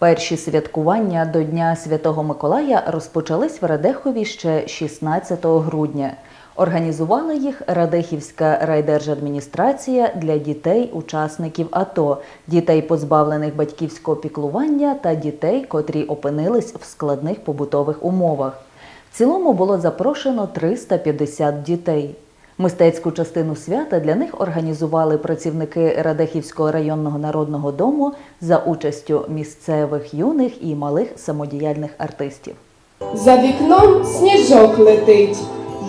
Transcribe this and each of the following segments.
Перші святкування до Дня Святого Миколая розпочались в Радехові ще 16 грудня. Організувала їх Радехівська райдержадміністрація для дітей-учасників АТО, дітей, позбавлених батьківського піклування та дітей, котрі опинились в складних побутових умовах. В цілому було запрошено 350 дітей. Мистецьку частину свята для них організували працівники Радехівського районного народного дому за участю місцевих юних і малих самодіяльних артистів. За вікном сніжок летить,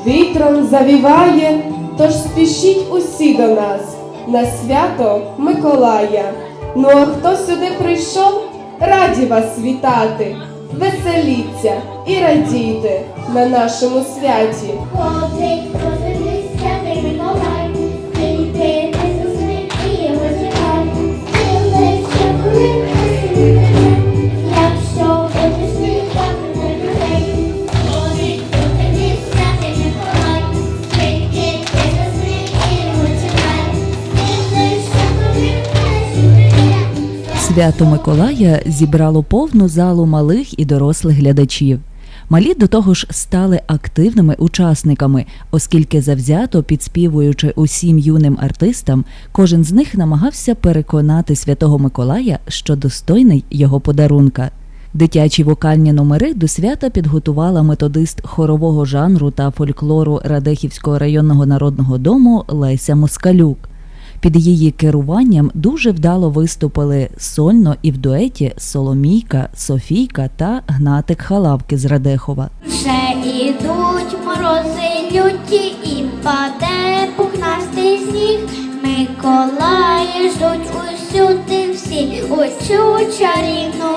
вітром завіває, тож спішіть усі до нас на свято Миколая. Ну а хто сюди прийшов, раді вас вітати, веселіться і радійте на нашому святі. Свято Миколая зібрало повну залу малих і дорослих глядачів. Малі до того ж стали активними учасниками, оскільки завзято підспівуючи усім юним артистам, кожен з них намагався переконати святого Миколая, що достойний його подарунка. Дитячі вокальні номери до свята підготувала методист хорового жанру та фольклору Радехівського районного народного дому Леся Москалюк. Під її керуванням дуже вдало виступили сольно і в дуеті Соломійка, Софійка та Гнатик Халавки з Радехова. Вже ідуть морози люті і паде пухнастий сніг. Миколаї ждуть усюди всі у цю чарівну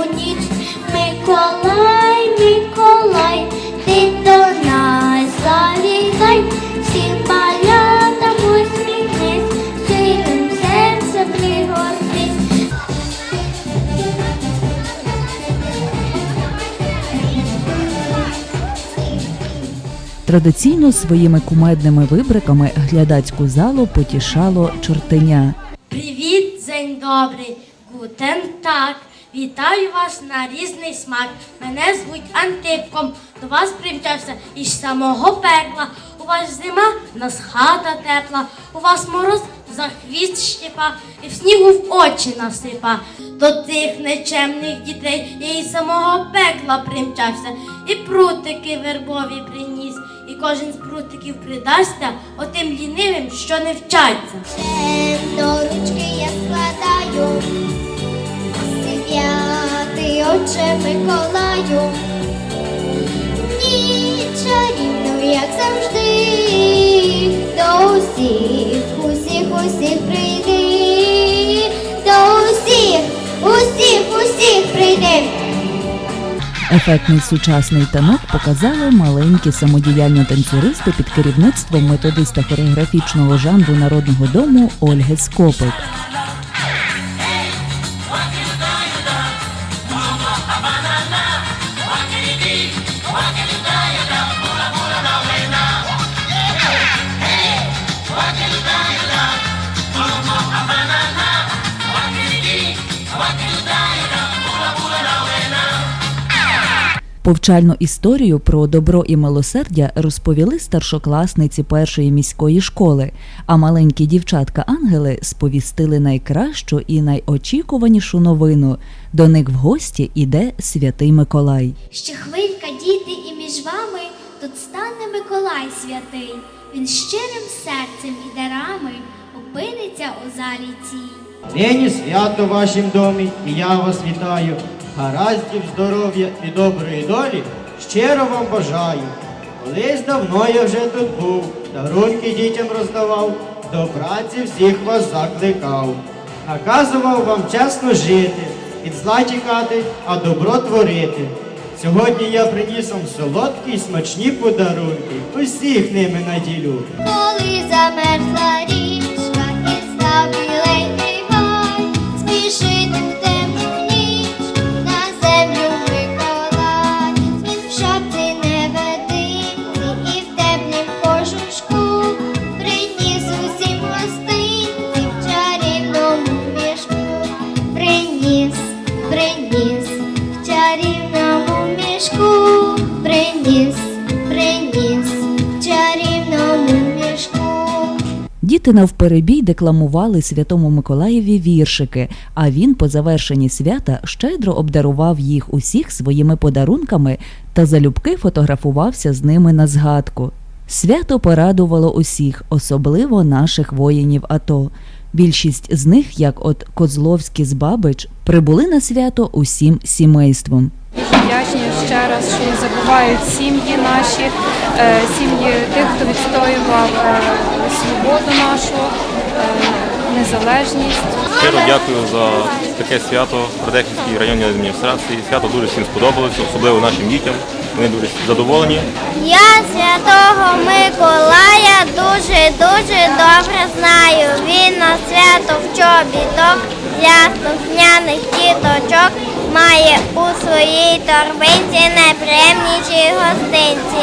Традиційно своїми кумедними вибриками глядацьку залу потішало чортеня. Привіт, день добрий, гутен так. Вітаю вас на різний смак. Мене звуть Антипком. До вас примчався із самого пекла. У вас зима, нас хата тепла. У вас мороз за хвіст щепа і в снігу в очі насипа. До тих нечемних дітей я із самого пекла примчався, і прутики вербові приніс. І кожен з прутиків придасться отим лінивим, що не вчаться. До ручки я складаю, святий отче Миколаю, ніч як завжди, до усіх, усіх, усіх Ефектний сучасний танок показали маленькі самодіяльні танцюристи під керівництвом методиста хореографічного жанру народного дому Ольги Скопик. Повчальну історію про добро і милосердя розповіли старшокласниці першої міської школи, а маленькі дівчатка-ангели сповістили найкращу і найочікуванішу новину. До них в гості іде святий Миколай. Ще хвилька, діти, і між вами тут стане Миколай святий. Він щирим серцем і дарами опиниться у залі цій. Нині свято в вашім домі, і я вас вітаю. Гараздів, здоров'я і доброї долі щиро вам бажаю. Колись давно я вже тут був, дарунки дітям роздавав, до праці всіх вас закликав. Наказував вам чесно жити, від зла тікати, а добро творити. Сьогодні я приніс вам солодкі й смачні подарунки, усіх ними наділю. Коли замерзла річка і став біленький гай, спішити Діти навперебій декламували Святому Миколаєві віршики, а він по завершенні свята щедро обдарував їх усіх своїми подарунками та залюбки фотографувався з ними на згадку. Свято порадувало усіх, особливо наших воїнів АТО. Більшість з них, як от Козловський з Бабич, прибули на свято усім сімейством. Ще раз, що не забувають сім'ї наші, е, сім'ї тих, хто відстоював е, свободу нашу, е, незалежність. Щиро дякую за таке свято в Радехівській районній адміністрації. Свято дуже всім сподобалося, особливо нашим дітям. Вони дуже задоволені. Я святого Миколая дуже-дуже добре знаю. Він на свято в чобіток для слухняних діточок має у своїй торбинці найпрямніші гостинці.